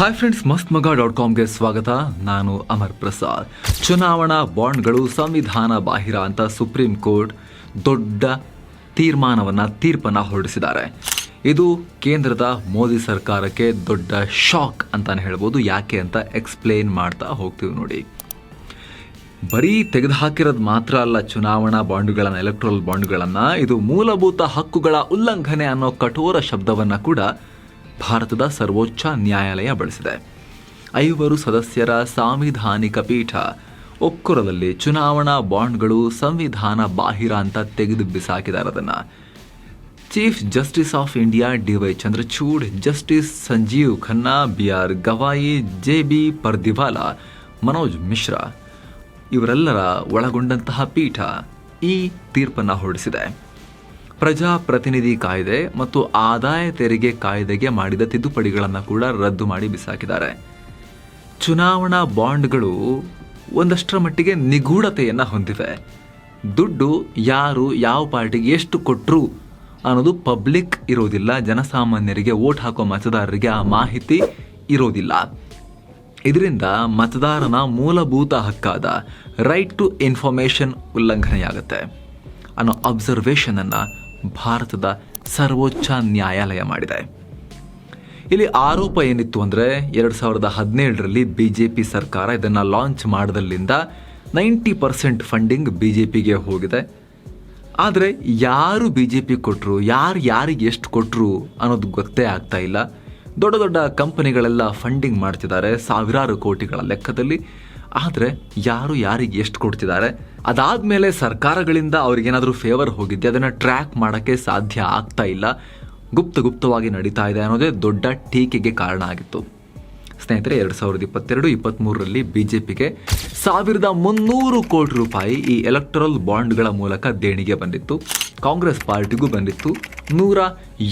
Hi friends ಮಸ್ತ್ ಮಗ dot ಕಾಮ್ಗೆ ಸ್ವಾಗತ. ನಾನು ಅಮರ್ ಪ್ರಸಾದ್. ಚುನಾವಣಾ ಬಾಂಡ್ಗಳು ಸಂವಿಧಾನ ಬಾಹಿರ ಅಂತ ಸುಪ್ರೀಂ ಕೋರ್ಟ್ ದೊಡ್ಡ ತೀರ್ಮಾನವನ್ನು, ತೀರ್ಪನ್ನ ಹೊರಡಿಸಿದ್ದಾರೆ. ಇದು ಕೇಂದ್ರದ ಮೋದಿ ಸರ್ಕಾರಕ್ಕೆ ದೊಡ್ಡ ಶಾಕ್ ಅಂತಾನೆ ಹೇಳ್ಬೋದು. ಯಾಕೆ ಅಂತ ಎಕ್ಸ್ಪ್ಲೇನ್ ಮಾಡ್ತಾ ಹೋಗ್ತೀವಿ ನೋಡಿ. ಬರೀ ತೆಗೆದುಹಾಕಿರೋದು ಮಾತ್ರ ಅಲ್ಲ, ಚುನಾವಣಾ ಬಾಂಡ್ಗಳನ್ನು ಎಲೆಕ್ಟ್ರಲ್ ಬಾಂಡ್ಗಳನ್ನು, ಇದು ಮೂಲಭೂತ ಹಕ್ಕುಗಳ ಉಲ್ಲಂಘನೆ ಅನ್ನೋ ಕಠೋರ ಶಬ್ದವನ್ನು ಕೂಡ ಭಾರತದ ಸರ್ವೋಚ್ಚ ನ್ಯಾಯಾಲಯ ಬಳಸಿದೆ. ಐವರು ಸದಸ್ಯರ ಸಾಂವಿಧಾನಿಕ ಪೀಠ, ಒಕ್ಕೂರದಲ್ಲಿ ಚುನಾವಣಾ ಬಾಂಡ್ಗಳು ಸಂವಿಧಾನ ಬಾಹಿರ ಅಂತ ತೆಗೆದು ಬಿಸಾಕಿದ್ದಾರೆ ಅದನ್ನು chief justice of India D Y Chandrachud, justice Sanjiv Khanna, B R Gavai, J B Pardiwala, Manoj Mishra, ಇವರೆಲ್ಲರ ಒಳಗೊಂಡಂತಹ ಪೀಠ ಈ ತೀರ್ಪನ್ನು ಹೊರಡಿಸಿದೆ. ಪ್ರಜಾಪ್ರತಿನಿಧಿ ಕಾಯ್ದೆ ಮತ್ತು ಆದಾಯ ತೆರಿಗೆ ಕಾಯ್ದೆಗೆ ಮಾಡಿದ ತಿದ್ದುಪಡಿಗಳನ್ನು ಕೂಡ ರದ್ದು ಮಾಡಿ ಬಿಸಾಕಿದ್ದಾರೆ. ಚುನಾವಣಾ ಬಾಂಡ್ಗಳು ಒಂದಷ್ಟರ ಮಟ್ಟಿಗೆ ನಿಗೂಢತೆಯನ್ನು ಹೊಂದಿವೆ. ದುಡ್ಡು ಯಾರು, ಯಾವ ಪಾರ್ಟಿಗೆ ಎಷ್ಟು ಕೊಟ್ಟರು ಅನ್ನೋದು ಪಬ್ಲಿಕ್ ಇರೋದಿಲ್ಲ, ಜನಸಾಮಾನ್ಯರಿಗೆ ವೋಟ್ ಹಾಕೋ ಮತದಾರರಿಗೆ ಆ ಮಾಹಿತಿ ಇರೋದಿಲ್ಲ. ಇದರಿಂದ ಮತದಾರನ ಮೂಲಭೂತ ಹಕ್ಕಾದ ರೈಟ್ ಟು ಇನ್ಫಾರ್ಮೇಷನ್ ಉಲ್ಲಂಘನೆಯಾಗುತ್ತೆ ಅನ್ನೋ ಅಬ್ಸರ್ವೇಷನ್ ಅನ್ನ ಭಾರತದ ಸರ್ವೋಚ್ಚ ನ್ಯಾಯಾಲಯ ಮಾಡಿದೆ. ಇಲ್ಲಿ ಆರೋಪ ಏನಿತ್ತು ಅಂದರೆ, ಎರಡು ಸಾವಿರದ ಹದಿನೇಳರಲ್ಲಿ ಬಿ ಜೆ ಪಿ ಸರ್ಕಾರ ಇದನ್ನು launch ಮಾಡಿದಲ್ಲಿಂದ ninety percent funding B J ಪಿಗೆ ಹೋಗಿದೆ. ಆದರೆ ಯಾರು ಬಿ ಜೆ ಪಿ ಕೊಟ್ಟರು ಯಾರು ಯಾರಿಗೆ ಎಷ್ಟು ಕೊಟ್ಟರು ಅನ್ನೋದು ಗೊತ್ತೇ ಆಗ್ತಾ ಇಲ್ಲ. ದೊಡ್ಡ ದೊಡ್ಡ ಕಂಪನಿಗಳೆಲ್ಲ ಫಂಡಿಂಗ್ ಮಾಡ್ತಿದ್ದಾರೆ, ಸಾವಿರಾರು ಕೋಟಿಗಳ ಲೆಕ್ಕದಲ್ಲಿ. ಆದರೆ ಯಾರು ಯಾರಿಗೆ ಎಷ್ಟು ಕೊಡ್ತಿದ್ದಾರೆ? ಅದಾದ್ಮೇಲೆ ಸರ್ಕಾರಗಳಿಂದ ಅವ್ರಿಗೇನಾದರೂ ಫೇವರ್ ಹೋಗಿದ್ದೆ ಅದನ್ನು ಟ್ರ್ಯಾಕ್ ಮಾಡೋಕ್ಕೆ ಸಾಧ್ಯ ಆಗ್ತಾ ಇಲ್ಲ. ಗುಪ್ತ ಗುಪ್ತವಾಗಿ ನಡೀತಾ ಇದೆ ಅನ್ನೋದೇ ದೊಡ್ಡ ಟೀಕೆಗೆ ಕಾರಣ ಆಗಿತ್ತು. ಸ್ನೇಹಿತರೆ, ಎರಡು ಸಾವಿರದ ಇಪ್ಪತ್ತೆರಡು ಇಪ್ಪತ್ತ್ಮೂರರಲ್ಲಿ ಬಿ ಜೆ ಪಿಗೆ ಸಾವಿರದ ಮುನ್ನೂರು ಕೋಟಿ ರೂಪಾಯಿ ಈ ಎಲೆಕ್ಟ್ರಲ್ ಬಾಂಡ್ಗಳ ಮೂಲಕ ದೇಣಿಗೆ ಬಂದಿತ್ತು. ಕಾಂಗ್ರೆಸ್ ಪಾರ್ಟಿಗೂ ಬಂದಿತ್ತು. ನೂರ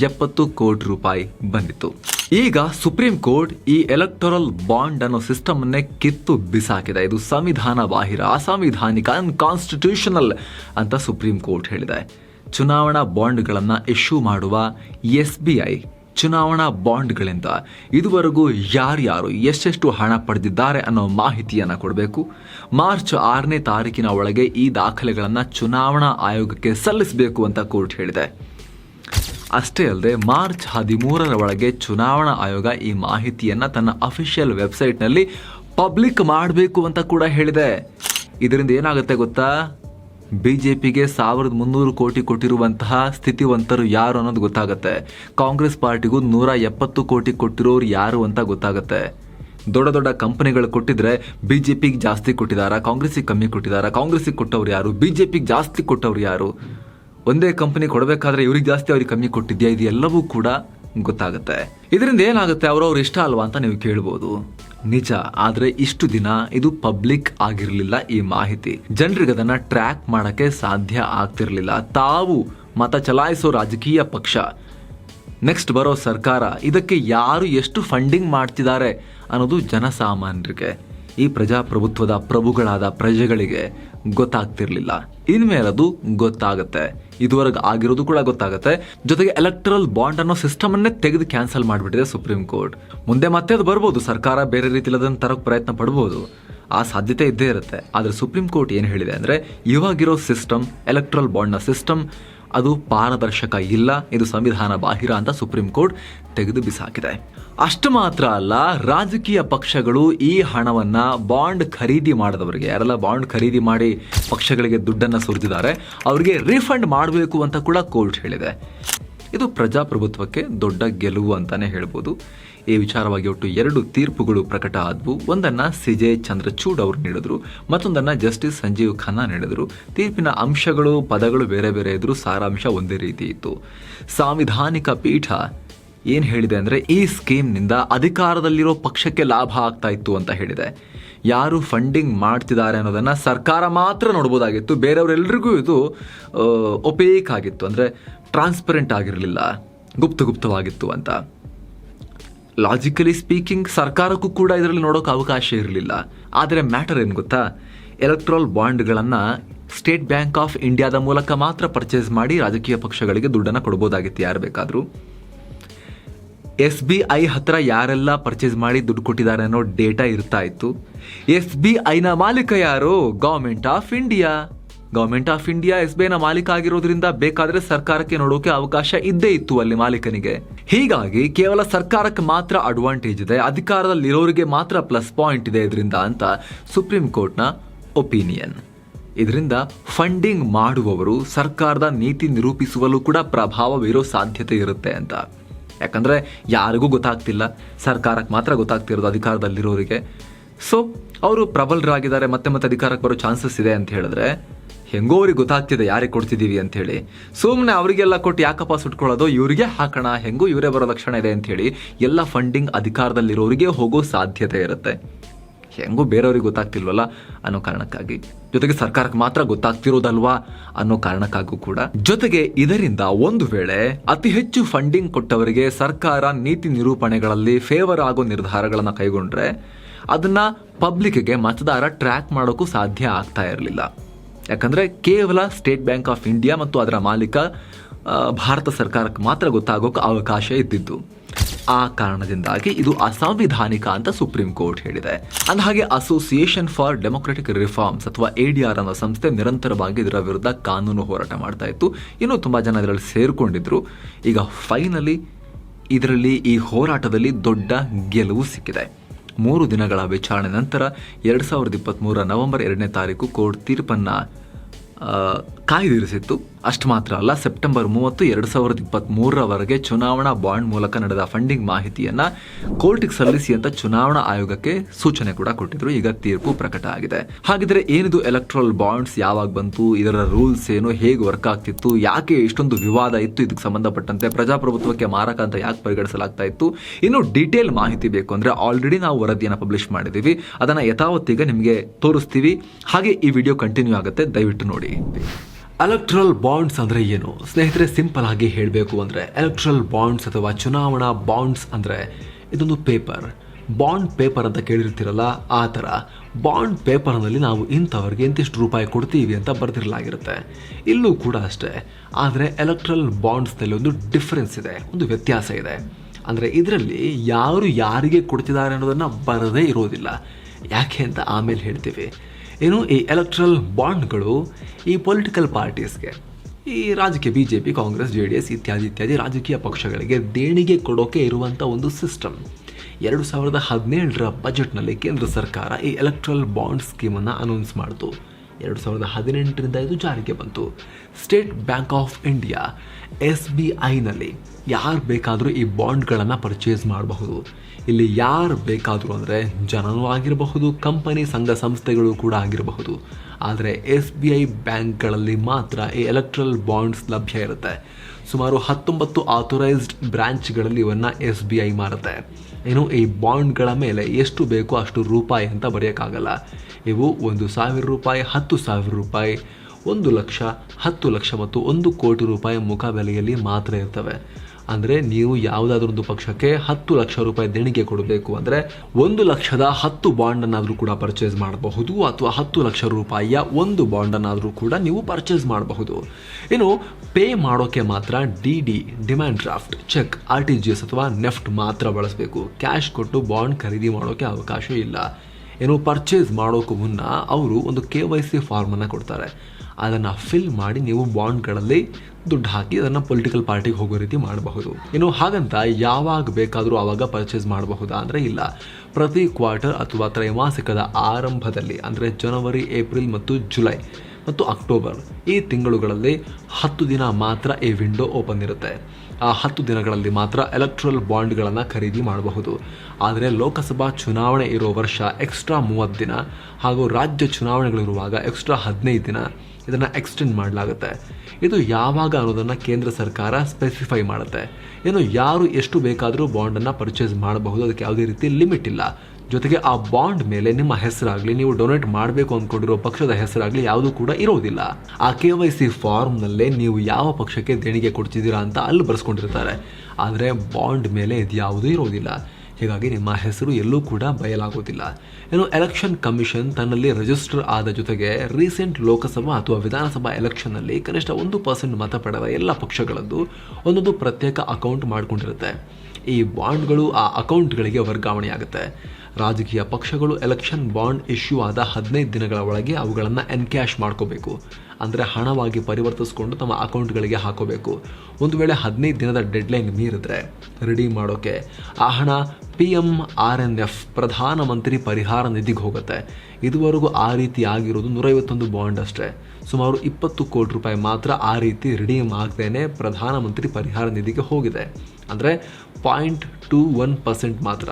ಎಪ್ಪತ್ತು ಕೋಟಿ ರೂಪಾಯಿ ಬಂದಿತ್ತು. ಈಗ ಸುಪ್ರೀಂ ಕೋರ್ಟ್ ಈ ಎಲೆಕ್ಟೋರಲ್ ಬಾಂಡ್ ಅನ್ನೋ ಸಿಸ್ಟಮ್ ಅನ್ನೇ ಕಿತ್ತು ಬಿಸಾಕಿದೆ. ಇದು ಸಂವಿಧಾನ ಬಾಹಿರ, ಅಸಾಂವಿಧಾನಿಕ ಅನ್ಕಾನ್ಸ್ಟಿಟ್ಯೂಷನಲ್ ಅಂತ ಸುಪ್ರೀಂ ಕೋರ್ಟ್ ಹೇಳಿದೆ. ಚುನಾವಣಾ ಬಾಂಡ್ಗಳನ್ನು ಇಶ್ಯೂ ಮಾಡುವ ಎಸ್ ಬಿ ಐ ಚುನಾವಣಾ ಬಾಂಡ್ಗಳಿಂದ ಇದುವರೆಗೂ ಯಾರ್ಯಾರು ಎಷ್ಟೆಷ್ಟು ಹಣ ಪಡೆದಿದ್ದಾರೆ ಅನ್ನೋ ಮಾಹಿತಿಯನ್ನು ಕೊಡಬೇಕು. ಮಾರ್ಚ್ ಆರನೇ ತಾರೀಕಿನ ಒಳಗೆ ಈ ದಾಖಲೆಗಳನ್ನು ಚುನಾವಣಾ ಆಯೋಗಕ್ಕೆ ಸಲ್ಲಿಸಬೇಕು ಅಂತ ಕೋರ್ಟ್ ಹೇಳಿದೆ. ಅಷ್ಟೇ ಅಲ್ಲದೆ ಮಾರ್ಚ್ ಹದಿಮೂರರ ಒಳಗೆ ಚುನಾವಣಾ ಆಯೋಗ ಈ ಮಾಹಿತಿಯನ್ನು ತನ್ನ ಅಫಿಷಿಯಲ್ ವೆಬ್ಸೈಟ್ನಲ್ಲಿ ಪಬ್ಲಿಕ್ ಮಾಡಬೇಕು ಅಂತ ಕೂಡ ಹೇಳಿದೆ. ಇದರಿಂದ ಏನಾಗುತ್ತೆ ಗೊತ್ತಾ? ಬಿಜೆಪಿಗೆ ಸಾವಿರದ ಮುನ್ನೂರು ಕೋಟಿ ಕೊಟ್ಟಿರುವಂತಹ ಸ್ಥಿತಿವಂತರು ಯಾರು ಅನ್ನೋದು ಗೊತ್ತಾಗುತ್ತೆ. ಕಾಂಗ್ರೆಸ್ ಪಾರ್ಟಿಗೂ ನೂರ ಎಪ್ಪತ್ತು ಕೋಟಿ ಕೊಟ್ಟಿರೋರು ಯಾರು ಅಂತ ಗೊತ್ತಾಗುತ್ತೆ. ದೊಡ್ಡ ದೊಡ್ಡ ಕಂಪನಿಗಳು ಕೊಟ್ಟಿದ್ರೆ ಬಿಜೆಪಿಗೆ ಜಾಸ್ತಿ ಕೊಟ್ಟಿದಾರ, ಕಾಂಗ್ರೆಸ್ಸಿಗೆ ಕಮ್ಮಿ ಕೊಟ್ಟಿದಾರ, ಕಾಂಗ್ರೆಸ್ಸಿಗೆ ಕೊಟ್ಟವ್ರು ಯಾರು, ಬಿಜೆಪಿಗೆ ಜಾಸ್ತಿ ಕೊಟ್ಟವ್ರು ಯಾರು? ಒಂದೇ ಕಂಪನಿ ಕೊಡಬೇಕಾದ್ರೆ ಇವ್ರಿಗೆ ಜಾಸ್ತಿ ಅವ್ರಿಗೆ ಕಮ್ಮಿ ಕೊಟ್ಟಿದ್ಯಾ? ಇದೆಲ್ಲವೂ ಕೂಡ ಗೊತ್ತಾಗುತ್ತೆ. ಇದರಿಂದ ಏನಾಗುತ್ತೆ, ಅವ್ರವ್ರ ಇಷ್ಟ ಅಲ್ವಾ ಅಂತ ನೀವು ಕೇಳ್ಬೋದು. ನಿಜ, ಆದ್ರೆ ಇಷ್ಟು ದಿನ ಇದು ಪಬ್ಲಿಕ್ ಆಗಿರಲಿಲ್ಲ ಈ ಮಾಹಿತಿ. ಜನರಿಗೆ ಅದನ್ನ ಟ್ರ್ಯಾಕ್ ಮಾಡಕ್ಕೆ ಸಾಧ್ಯ ಆಗ್ತಿರಲಿಲ್ಲ. ತಾವು ಮತ ಚಲಾಯಿಸೋ ರಾಜಕೀಯ ಪಕ್ಷ. ನೆಕ್ಸ್ಟ್ ಬರೋ ಸರ್ಕಾರ, ಇದಕ್ಕೆ ಯಾರು ಎಷ್ಟು ಫಂಡಿಂಗ್ ಮಾಡ್ತಿದ್ದಾರೆ ಅನ್ನೋದು ಜನಸಾಮಾನ್ಯರಿಗೆ. ಈ ಪ್ರಜಾಪ್ರಭುತ್ವದ ಪ್ರಭುಗಳಾದ ಪ್ರಜೆಗಳಿಗೆ ಗೊತ್ತಾಗ್ತಿರ್ಲಿಲ್ಲ. ಇನ್ಮೇಲೆ ಅದು ಗೊತ್ತಾಗುತ್ತೆ. ಇದುವರೆಗೆ ಆಗಿರೋದು ಕೂಡ ಗೊತ್ತಾಗುತ್ತೆ. ಜೊತೆಗೆ ಎಲೆಕ್ಟ್ರಲ್ ಬಾಂಡ್ ಅನ್ನೋ ಸಿಸ್ಟಮ್ ಅನ್ನೇ ತೆಗೆದು ಕ್ಯಾನ್ಸಲ್ ಮಾಡಿಬಿಟ್ಟಿದೆ ಸುಪ್ರೀಂ ಕೋರ್ಟ್ ಮುಂದೆ ಮತ್ತೆ ಅದು ಬರ್ಬೋದು. ಸರ್ಕಾರ ಬೇರೆ ರೀತಿಯಲ್ಲಿ ತರಕ್ಕೆ ಪ್ರಯತ್ನ ಪಡ್ಬೋದು. ಆ ಸಾಧ್ಯತೆ ಇದ್ದೇ ಇರುತ್ತೆ. ಆದರೆ ಸುಪ್ರೀಂ ಕೋರ್ಟ್ ಏನು ಹೇಳಿದೆ ಅಂದರೆ, ಇವಾಗಿರೋ ಸಿಸ್ಟಮ್ ಎಲೆಕ್ಟ್ರಲ್ ಬಾಂಡ್ನ ಸಿಸ್ಟಮ್ ಅದು ಪಾರದರ್ಶಕ ಇಲ್ಲ. ಇದು ಸಂವಿಧಾನ ಬಾಹಿರ ಅಂತ ಸುಪ್ರೀಂ ಕೋರ್ಟ್ ತೆಗೆದು ಬಿಸಾಕಿದೆ. ಅಷ್ಟು ಮಾತ್ರ ಅಲ್ಲ, ರಾಜಕೀಯ ಪಕ್ಷಗಳು ಈ ಹಣವನ್ನ ಬಾಂಡ್ ಖರೀದಿ ಮಾಡಿದವರಿಗೆ, ಯಾರೆಲ್ಲ ಬಾಂಡ್ ಖರೀದಿ ಮಾಡಿ ಪಕ್ಷಗಳಿಗೆ ದುಡ್ಡನ್ನು ಸುರಿದಿದ್ದಾರೆ, ಅವರಿಗೆ ರೀಫಂಡ್ ಮಾಡಬೇಕು ಅಂತ ಕೂಡ ಕೋರ್ಟ್ ಹೇಳಿದೆ. ಇದು ಪ್ರಜಾಪ್ರಭುತ್ವಕ್ಕೆ ದೊಡ್ಡ ಗೆಲುವು ಅಂತಾನೆ ಹೇಳ್ಬೋದು. ಈ ವಿಚಾರವಾಗಿ ಒಟ್ಟು ಎರಡು ತೀರ್ಪುಗಳು ಪ್ರಕಟ ಆದವು. ಒಂದನ್ನ ಸಿಜೆ ಚಂದ್ರಚೂಡ್ ಅವರು ನೀಡಿದ್ರು, ಮತ್ತೊಂದನ್ನು ಜಸ್ಟಿಸ್ ಸಂಜೀವ್ ಖನ್ನಾ ನೀಡಿದರು. ತೀರ್ಪಿನ ಅಂಶಗಳು, ಪದಗಳು ಬೇರೆ ಬೇರೆ ಇದ್ದರೂ ಸಾರಾಂಶ ಒಂದೇ ರೀತಿ ಇತ್ತು. ಸಾಂವಿಧಾನಿಕ ಪೀಠ ಏನ್ ಹೇಳಿದೆ ಅಂದ್ರೆ ಈ ಸ್ಕೀಮ್ನಿಂದ ಅಧಿಕಾರದಲ್ಲಿರೋ ಪಕ್ಷಕ್ಕೆ ಲಾಭ ಆಗ್ತಾ ಇತ್ತು ಅಂತ ಹೇಳಿದೆ. ಯಾರು ಫಂಡಿಂಗ್ ಮಾಡ್ತಿದ್ದಾರೆ ಅನ್ನೋದನ್ನ ಸರ್ಕಾರ ಮಾತ್ರ ನೋಡ್ಬೋದಾಗಿತ್ತು. ಬೇರೆಯವರೆಲ್ಲರಿಗೂ ಇದು ಒಪೇಕ್ ಆಗಿತ್ತು. ಅಂದ್ರೆ ಟ್ರಾನ್ಸ್ಪರೆಂಟ್ ಆಗಿರಲಿಲ್ಲ. ಗುಪ್ತ ಗುಪ್ತವಾಗಿತ್ತು ಅಂತ. ಲಾಜಿಕಲಿ ಸ್ಪೀಕಿಂಗ್ ಸರ್ಕಾರಕ್ಕೂ ಕೂಡ ಇದರಲ್ಲಿ ನೋಡೋಕೆ ಅವಕಾಶ ಇರಲಿಲ್ಲ. ಆದರೆ ಮ್ಯಾಟರ್ ಏನು ಗೊತ್ತಾ? ಎಲೆಕ್ಟ್ರಾಲ್ ಬಾಂಡ್ಗಳನ್ನು ಸ್ಟೇಟ್ ಬ್ಯಾಂಕ್ ಆಫ್ ಇಂಡಿಯಾದ ಮೂಲಕ ಮಾತ್ರ ಪರ್ಚೇಸ್ ಮಾಡಿ ರಾಜಕೀಯ ಪಕ್ಷಗಳಿಗೆ ದುಡ್ಡನ್ನು ಕೊಡ್ಬೋದಾಗಿತ್ತು. ಯಾರು ಬೇಕಾದರೂ. ಎಸ್ ಬಿ ಐ ಹತ್ರ ಯಾರೆಲ್ಲ ಪರ್ಚೇಸ್ ಮಾಡಿ ದುಡ್ಡು ಕೊಟ್ಟಿದ್ದಾರೆ ಅನ್ನೋ ಡೇಟಾ ಇರ್ತಾ ಇತ್ತು. ಎಸ್ ಬಿ ಐನ ಮಾಲೀಕ ಯಾರು? Government of India government of India S B ಐನ ಮಾಲೀಕ ಆಗಿರೋದ್ರಿಂದ ಬೇಕಾದ್ರೆ ಸರ್ಕಾರಕ್ಕೆ ನೋಡೋಕೆ ಅವಕಾಶ ಇದ್ದೇ ಇತ್ತು ಅಲ್ಲಿ ಮಾಲೀಕನಿಗೆ. ಹೀಗಾಗಿ ಕೇವಲ ಸರ್ಕಾರಕ್ಕೆ ಮಾತ್ರ ಅಡ್ವಾಂಟೇಜ್ ಇದೆ, ಅಧಿಕಾರದಲ್ಲಿರೋರಿಗೆ ಮಾತ್ರ ಪ್ಲಸ್ ಪಾಯಿಂಟ್ ಇದೆ ಇದರಿಂದ ಅಂತ ಸುಪ್ರೀಂ ಕೋರ್ಟ್ನ ಒಪಿನಿಯನ್ ಇದರಿಂದ ಫಂಡಿಂಗ್ ಮಾಡುವವರು ಸರ್ಕಾರದ ನೀತಿ ನಿರೂಪಿಸುವಲ್ಲೂ ಕೂಡ ಪ್ರಭಾವ ಬೀರೋ ಸಾಧ್ಯತೆ ಇರುತ್ತೆ ಅಂತ. ಯಾಕಂದ್ರೆ ಯಾರಿಗೂ ಗೊತ್ತಾಗ್ತಿಲ್ಲ, ಸರ್ಕಾರಕ್ಕೆ ಮಾತ್ರ ಗೊತ್ತಾಗ್ತಿರೋದು ಅಧಿಕಾರದಲ್ಲಿರೋರಿಗೆ. ಸೊ ಅವರು ಪ್ರಬಲರಾಗಿದ್ದಾರೆ, ಮತ್ತೆ ಮತ್ತೆ ಅಧಿಕಾರಕ್ಕೆ ಬರೋ ಚಾನ್ಸಸ್ ಇದೆ ಅಂತ ಹೇಳಿದ್ರೆ, ಹೆಂಗೋ ಅವ್ರಿಗೆ ಗೊತ್ತಾಗ್ತಿದೆ ಯಾರಿಗೆ ಕೊಡ್ತಿದ್ದೀವಿ ಅಂತ ಹೇಳಿ. ಸುಮ್ಮನೆ ಅವರಿಗೆಲ್ಲ ಕೊಟ್ಟು ಯಾಕಪ್ಪ ಸುಟ್ಕೊಳ್ಳೋದು? ಇವರಿಗೆ ಹಾಕೋಣ, ಹೆಂಗೂ ಇವರೇ ಬರೋ ಲಕ್ಷಣ ಇದೆ ಅಂತ ಹೇಳಿ ಎಲ್ಲ ಫಂಡಿಂಗ್ ಅಧಿಕಾರದಲ್ಲಿರೋರಿಗೆ ಹೋಗೋ ಸಾಧ್ಯತೆ ಇರುತ್ತೆ. ಹೆಂಗೂ ಬೇರೆಯವ್ರಿಗೆ ಗೊತ್ತಾಗ್ತಿಲ್ವಲ್ಲ ಅನ್ನೋ ಕಾರಣಕ್ಕಾಗಿ. ಜೊತೆಗೆ ಸರ್ಕಾರಕ್ಕೆ ಮಾತ್ರ ಗೊತ್ತಾಗ್ತಿರೋದಲ್ವಾ ಅನ್ನೋ ಕಾರಣಕ್ಕಾಗೂ ಕೂಡ. ಜೊತೆಗೆ ಇದರಿಂದ ಒಂದು ವೇಳೆ ಅತಿ ಹೆಚ್ಚು ಫಂಡಿಂಗ್ ಕೊಟ್ಟವರಿಗೆ ಸರ್ಕಾರ ನೀತಿ ನಿರೂಪಣೆಗಳಲ್ಲಿ ಫೇವರ್ ಆಗೋ ನಿರ್ಧಾರಗಳನ್ನು ಕೈಗೊಂಡ್ರೆ ಅದನ್ನ ಪಬ್ಲಿಕ್ಗೆ ಮತದಾರ ಟ್ರ್ಯಾಕ್ ಮಾಡೋಕ್ಕೂ ಸಾಧ್ಯ ಆಗ್ತಾ ಇರಲಿಲ್ಲ. ಯಾಕಂದ್ರೆ ಕೇವಲ ಸ್ಟೇಟ್ ಬ್ಯಾಂಕ್ ಆಫ್ ಇಂಡಿಯಾ ಮತ್ತು ಅದರ ಮಾಲೀಕ ಭಾರತ ಸರ್ಕಾರಕ್ಕೆ ಮಾತ್ರ ಗೊತ್ತಾಗೋಕೆ ಅವಕಾಶ ಇದ್ದಿದ್ದು. ಆ ಕಾರಣದಿಂದಾಗಿ ಇದು ಅಸಾಂವಿಧಾನಿಕ ಅಂತ ಸುಪ್ರೀಂ ಕೋರ್ಟ್ ಹೇಳಿದೆ. ಅಂದ ಹಾಗೆ ಅಸೋಸಿಯೇಷನ್ ಫಾರ್ ಡೆಮೊಕ್ರೆಟಿಕ್ ರಿಫಾರ್ಮ್ಸ್ ಅಥವಾ ಎಡಿಆರ್ ಅನ್ನೋ ಸಂಸ್ಥೆ ನಿರಂತರವಾಗಿ ಇದರ ವಿರುದ್ಧ ಕಾನೂನು ಹೋರಾಟ ಮಾಡ್ತಾ ಇತ್ತು. ಇನ್ನೂ ತುಂಬಾ ಜನ ಇದರಲ್ಲಿ ಸೇರ್ಕೊಂಡಿದ್ರು. ಈಗ ಫೈನಲಿ ಇದರಲ್ಲಿ ಈ ಹೋರಾಟದಲ್ಲಿ ದೊಡ್ಡ ಗೆಲುವು ಸಿಕ್ಕಿದೆ. ಮೂರು ದಿನಗಳ ವಿಚಾರಣೆ ನಂತರ ಎರಡು ಸಾವಿರದ ಇಪ್ಪತ್ತ್ಮೂರ ನವೆಂಬರ್ ಎರಡನೇ ತಾರೀಕು ಕೋರ್ಟ್ ತೀರ್ಪನ್ನು ಕಾಯ್ದಿರಿಸಿತ್ತು. ಅಷ್ಟು ಮಾತ್ರ ಅಲ್ಲ, ಸೆಪ್ಟೆಂಬರ್ ಮೂವತ್ತು ಎರಡು ಸಾವಿರದ ಇಪ್ಪತ್ತ್ಮೂರರವರೆಗೆ ಚುನಾವಣಾ ಬಾಂಡ್ ಮೂಲಕ ನಡೆದ ಫಂಡಿಂಗ್ ಮಾಹಿತಿಯನ್ನು ಕೋರ್ಟಿಗೆ ಸಲ್ಲಿಸಿ ಅಂತ ಚುನಾವಣಾ ಆಯೋಗಕ್ಕೆ ಸೂಚನೆ ಕೂಡ ಕೊಟ್ಟಿದ್ರು. ಈಗ ತೀರ್ಪು ಪ್ರಕಟ ಆಗಿದೆ. ಹಾಗಿದ್ರೆ ಏನಿದು ಎಲೆಕ್ಟ್ರಲ್ ಬಾಂಡ್ಸ್ ಯಾವಾಗ ಬಂತು, ಇದರ ರೂಲ್ಸ್ ಏನು, ಹೇಗೆ ವರ್ಕ್ ಆಗ್ತಿತ್ತು, ಯಾಕೆ ಇಷ್ಟೊಂದು ವಿವಾದ ಇತ್ತು, ಇದಕ್ಕೆ ಸಂಬಂಧಪಟ್ಟಂತೆ ಪ್ರಜಾಪ್ರಭುತ್ವಕ್ಕೆ ಮಾರಕ ಅಂತ ಯಾಕೆ ಪರಿಗಣಿಸಲಾಗ್ತಾ ಇತ್ತು? ಇನ್ನು ಡೀಟೇಲ್ ಮಾಹಿತಿ ಬೇಕು ಅಂದ್ರೆ ಆಲ್ರೆಡಿ ನಾವು ವರದಿಯನ್ನು ಪಬ್ಲಿಷ್ ಮಾಡಿದ್ದೀವಿ ಅದನ್ನ ಯಥಾವತ್ತಿಗೆ ನಿಮಗೆ ತೋರಿಸ್ತೀವಿ. ಹಾಗೆ ಈ ವಿಡಿಯೋ ಕಂಟಿನ್ಯೂ ಆಗುತ್ತೆ. ದಯವಿಟ್ಟು ನೋಡಿ. ಎಲೆಕ್ಟ್ರಲ್ ಬಾಂಡ್ಸ್ ಅಂದರೆ ಏನು? ಸ್ನೇಹಿತರೆ ಸಿಂಪಲ್ ಆಗಿ ಹೇಳಬೇಕು ಅಂದರೆ ಎಲೆಕ್ಟ್ರಲ್ ಬಾಂಡ್ಸ್ ಅಥವಾ ಚುನಾವಣಾ ಬಾಂಡ್ಸ್ ಅಂದರೆ ಇದೊಂದು ಪೇಪರ್ ಬಾಂಡ್ ಪೇಪರ್ ಅಂತ ಕೇಳಿರ್ತೀರಲ್ಲ, ಆ ಥರ. ಬಾಂಡ್ ಪೇಪರ್ನಲ್ಲಿ ನಾವು ಇಂಥವ್ರಿಗೆ ಇಂತಿಷ್ಟು ರೂಪಾಯಿ ಕೊಡ್ತೀವಿ ಅಂತ ಬರೆದಿರಲಾಗಿರುತ್ತೆ. ಇಲ್ಲೂ ಕೂಡ ಅಷ್ಟೇ. ಆದರೆ ಎಲೆಕ್ಟ್ರಲ್ ಬಾಂಡ್ಸ್ನಲ್ಲಿ ಒಂದು ಡಿಫ್ರೆನ್ಸ್ ಇದೆ, ಒಂದು ವ್ಯತ್ಯಾಸ ಇದೆ. ಅಂದರೆ ಇದರಲ್ಲಿ ಯಾರು ಯಾರಿಗೆ ಕೊಡ್ತಿದ್ದಾರೆ ಅನ್ನೋದನ್ನು ಬರದೇ ಇರೋದಿಲ್ಲ. ಯಾಕೆ ಅಂತ ಆಮೇಲೆ ಹೇಳ್ತೀವಿ. ಏನು ಈ ಎಲೆಕ್ಟ್ರಲ್ ಬಾಂಡ್ಗಳು ಈ ಪೊಲಿಟಿಕಲ್ ಪಾರ್ಟೀಸ್ಗೆ ಈ ರಾಜಕೀಯ B J P Congress J D S ಇತ್ಯಾದಿ ಇತ್ಯಾದಿ ರಾಜಕೀಯ ಪಕ್ಷಗಳಿಗೆ ದೇಣಿಗೆ ಕೊಡೋಕೆ ಇರುವಂಥ ಒಂದು ಸಿಸ್ಟಮ್ ಎರಡು ಸಾವಿರದ ಹದಿನೇಳರ ಬಜೆಟ್ನಲ್ಲಿ ಕೇಂದ್ರ ಸರ್ಕಾರ ಈ ಎಲೆಕ್ಟ್ರಲ್ ಬಾಂಡ್ ಸ್ಕೀಮನ್ನು ಅನೌನ್ಸ್ ಮಾಡಿತು. ಎರಡು ಸಾವಿರದ ಹದಿನೆಂಟರಿಂದ ಇದು ಜಾರಿಗೆ ಬಂತು. State Bank of India S B ಐನಲ್ಲಿ ಯಾರು ಬೇಕಾದರೂ ಈ ಬಾಂಡ್ಗಳನ್ನು ಪರ್ಚೇಸ್ ಮಾಡಬಹುದು. ಇಲ್ಲಿ ಯಾರು ಬೇಕಾದರೂ ಅಂದರೆ ಜನನೂ ಆಗಿರಬಹುದು ಕಂಪನಿ ಸಂಘ, ಸಂಸ್ಥೆಗಳು ಕೂಡ ಆಗಿರಬಹುದು. ಆದರೆ ಎಸ್ ಬಿ ಐ ಬ್ಯಾಂಕ್ಗಳಲ್ಲಿ ಮಾತ್ರ ಈ ಎಲೆಕ್ಟ್ರಲ್ ಬಾಂಡ್ಸ್ ಲಭ್ಯ ಇರುತ್ತೆ. ಸುಮಾರು ಹತ್ತೊಂಬತ್ತು ಆಥೊರೈಸ್ಡ್ ಬ್ರ್ಯಾಂಚ್ಗಳಲ್ಲಿ ಇವನ್ನು ಎಸ್ ಬಿ ಐ ಮಾರುತ್ತೆ. ಏನು ಈ ಬಾಂಡ್ಗಳ ಮೇಲೆ ಎಷ್ಟು ಬೇಕೋ ಅಷ್ಟು ರೂಪಾಯಿ ಅಂತ ಬರೆಯೋಕ್ಕಾಗಲ್ಲ. ಇವು ಒಂದು ಸಾವಿರ ರೂಪಾಯಿ, ಹತ್ತು ಸಾವಿರ ರೂಪಾಯಿ, ಒಂದು ಲಕ್ಷ, ಹತ್ತು ಲಕ್ಷ ಮತ್ತು ಒಂದು ಕೋಟಿ ರೂಪಾಯಿ ಮುಖಬೆಲೆಯಲ್ಲಿ ಮಾತ್ರ ಇರ್ತವೆ. ಅಂದರೆ ನೀವು ಯಾವುದಾದ್ರೂ ಒಂದು ಪಕ್ಷಕ್ಕೆ ಹತ್ತು ಲಕ್ಷ ರೂಪಾಯಿ ದೇಣಿಗೆ ಕೊಡಬೇಕು ಅಂದರೆ ಒಂದು ಲಕ್ಷದ ಹತ್ತು ಬಾಂಡನ್ನಾದರೂ ಕೂಡ ಪರ್ಚೇಸ್ ಮಾಡಬಹುದು ಅಥವಾ ಹತ್ತು ಲಕ್ಷ ರೂಪಾಯಿಯ ಒಂದು ಬಾಂಡನ್ನಾದರೂ ಕೂಡ ನೀವು ಪರ್ಚೇಸ್ ಮಾಡಬಹುದು. ಇನ್ನು ಪೇ ಮಾಡೋಕ್ಕೆ ಮಾತ್ರ D D demand draft cheque R T G S ಅಥವಾ ನೆಫ್ಟ್ ಮಾತ್ರ ಬಳಸಬೇಕು. ಕ್ಯಾಶ್ ಕೊಟ್ಟು ಬಾಂಡ್ ಖರೀದಿ ಮಾಡೋಕ್ಕೆ ಅವಕಾಶ ಇಲ್ಲ. ಏನು ಪರ್ಚೇಸ್ ಮಾಡೋಕ್ಕೂ ಮುನ್ನ ಅವರು ಒಂದು ಕೆ ವೈ ಸಿ ಫಾರ್ಮನ್ನು ಕೊಡ್ತಾರೆ. ಅದನ್ನು ಫಿಲ್ ಮಾಡಿ ನೀವು ಬಾಂಡ್ಗಳಲ್ಲಿ ದುಡ್ಡು ಹಾಕಿ ಅದನ್ನು ಪೊಲಿಟಿಕಲ್ ಪಾರ್ಟಿಗೆ ಹೋಗೋ ರೀತಿ ಮಾಡಬಹುದು. ಇನ್ನು ಹಾಗಂತ ಯಾವಾಗ ಬೇಕಾದರೂ ಆವಾಗ ಪರ್ಚೇಸ್ ಮಾಡಬಹುದಾ ಅಂದರೆ ಇಲ್ಲ. ಪ್ರತಿ ಕ್ವಾರ್ಟರ್ ಅಥವಾ ತ್ರೈಮಾಸಿಕದ ಆರಂಭದಲ್ಲಿ, ಅಂದರೆ ಜನವರಿ, ಏಪ್ರಿಲ್ ಮತ್ತು ಜುಲೈ ಮತ್ತು ಅಕ್ಟೋಬರ್ ಈ ತಿಂಗಳುಗಳಲ್ಲಿ ಹತ್ತು ದಿನ ಮಾತ್ರ ಈ ವಿಂಡೋ ಓಪನ್ ಇರುತ್ತೆ. ಆ ಹತ್ತು ದಿನಗಳಲ್ಲಿ ಮಾತ್ರ ಎಲೆಕ್ಟ್ರಲ್ ಬಾಂಡ್ಗಳನ್ನು ಖರೀದಿ ಮಾಡಬಹುದು. ಆದರೆ ಲೋಕಸಭಾ ಚುನಾವಣೆ ಇರೋ ವರ್ಷ ಎಕ್ಸ್ಟ್ರಾ ಮೂವತ್ತು ದಿನ ಹಾಗೂ ರಾಜ್ಯ ಚುನಾವಣೆಗಳಿರುವಾಗ ಎಕ್ಸ್ಟ್ರಾ ಹದಿನೈದು ದಿನ. ಇದನ್ನು ಎಕ್ಸ್ಟೆಂಡ್ ಮಾಡಲಾಗುತ್ತೆ. ಇದು ಯಾವಾಗ ಅನ್ನೋದನ್ನು ಕೇಂದ್ರ ಸರ್ಕಾರ ಸ್ಪೆಸಿಫೈ ಮಾಡುತ್ತೆ. ಏನು ಯಾರು ಎಷ್ಟು ಬೇಕಾದರೂ ಬಾಂಡನ್ನು ಪರ್ಚೇಸ್ ಮಾಡಬಹುದು. ಅದಕ್ಕೆ ಯಾವುದೇ ರೀತಿ ಲಿಮಿಟ್ ಇಲ್ಲ. ಜೊತೆಗೆ ಆ ಬಾಂಡ್ ಮೇಲೆ ನಿಮ್ಮ ಹೆಸರಾಗಲಿ, ನೀವು ಡೊನೇಟ್ ಮಾಡಬೇಕು ಅಂದ್ಕೊಂಡಿರೋ ಪಕ್ಷದ ಹೆಸರಾಗಲಿ ಯಾವುದೂ ಕೂಡ ಇರೋದಿಲ್ಲ. ಆ ಕೆ ವೈ ಸಿ ಫಾರ್ಮ್ನಲ್ಲೇ ನೀವು ಯಾವ ಪಕ್ಷಕ್ಕೆ ದೇಣಿಗೆ ಕೊಡ್ತಿದ್ದೀರಾ ಅಂತ ಅಲ್ಲಿ ಬರೆಸ್ಕೊಂಡಿರ್ತಾರೆ. ಆದರೆ ಬಾಂಡ್ ಮೇಲೆ ಇದು ಯಾವುದೂ ಇರೋದಿಲ್ಲ. ಹೀಗಾಗಿ ನಿಮ್ಮ ಹೆಸರು ಎಲ್ಲೂ ಕೂಡ ಬಯಲಾಗೋದಿಲ್ಲ ಇನ್ನು ಎಲೆಕ್ಷನ್ ಕಮಿಷನ್ ತನ್ನಲ್ಲಿ ರಿಜಿಸ್ಟರ್ ಆದ ಜೊತೆಗೆ ರೀಸೆಂಟ್ ಲೋಕಸಭಾ ಅಥವಾ ವಿಧಾನಸಭಾ ಎಲೆಕ್ಷನ್ನಲ್ಲಿ ಕನಿಷ್ಠ ಒಂದು ಪರ್ಸೆಂಟ್ ಮತ ಪಡೆದ ಎಲ್ಲ ಪಕ್ಷಗಳದ್ದು ಒಂದೊಂದು ಪ್ರತ್ಯೇಕ ಅಕೌಂಟ್ ಮಾಡಿಕೊಂಡಿರುತ್ತೆ. ಈ ಬಾಂಡ್ಗಳು ಆ ಅಕೌಂಟ್ಗಳಿಗೆ ವರ್ಗಾವಣೆಯಾಗುತ್ತೆ. ರಾಜಕೀಯ ಪಕ್ಷಗಳು ಎಲೆಕ್ಷನ್ ಬಾಂಡ್ ಇಶ್ಯೂ ಆದ ಹದಿನೈದು ದಿನಗಳ ಒಳಗೆ ಅವುಗಳನ್ನು ಎನ್ಕ್ಯಾಶ್ ಮಾಡ್ಕೋಬೇಕು. ಅಂದರೆ ಹಣವಾಗಿ ಪರಿವರ್ತಿಸ್ಕೊಂಡು ತಮ್ಮ ಅಕೌಂಟ್ಗಳಿಗೆ ಹಾಕೋಬೇಕು. ಒಂದು ವೇಳೆ ಹದಿನೈದು ದಿನದ ಡೆಡ್ಲೈನ್ ಮೀರಿದ್ರೆ ರೆಡಿ ಮಾಡೋಕ್ಕೆ ಆ ಹಣ P M R N F ಪ್ರಧಾನಮಂತ್ರಿ ಪರಿಹಾರ ನಿಧಿಗೆ ಹೋಗುತ್ತೆ. ಇದುವರೆಗೂ ಆ ರೀತಿ ಆಗಿರೋದು ನೂರೈವತ್ತೊಂದು ಬಾಂಡ್ ಅಷ್ಟೇ. ಸುಮಾರು ಇಪ್ಪತ್ತು ಕೋಟಿ ರೂಪಾಯಿ ಮಾತ್ರ ಆ ರೀತಿ ರಿಡೀಮ್ ಆಗದೇನೆ ಪ್ರಧಾನಮಂತ್ರಿ ಪರಿಹಾರ ನಿಧಿಗೆ ಹೋಗಿದೆ. ಅಂದರೆ ಪಾಯಿಂಟ್ ಟೂ ಒನ್ ಪರ್ಸೆಂಟ್ ಮಾತ್ರ.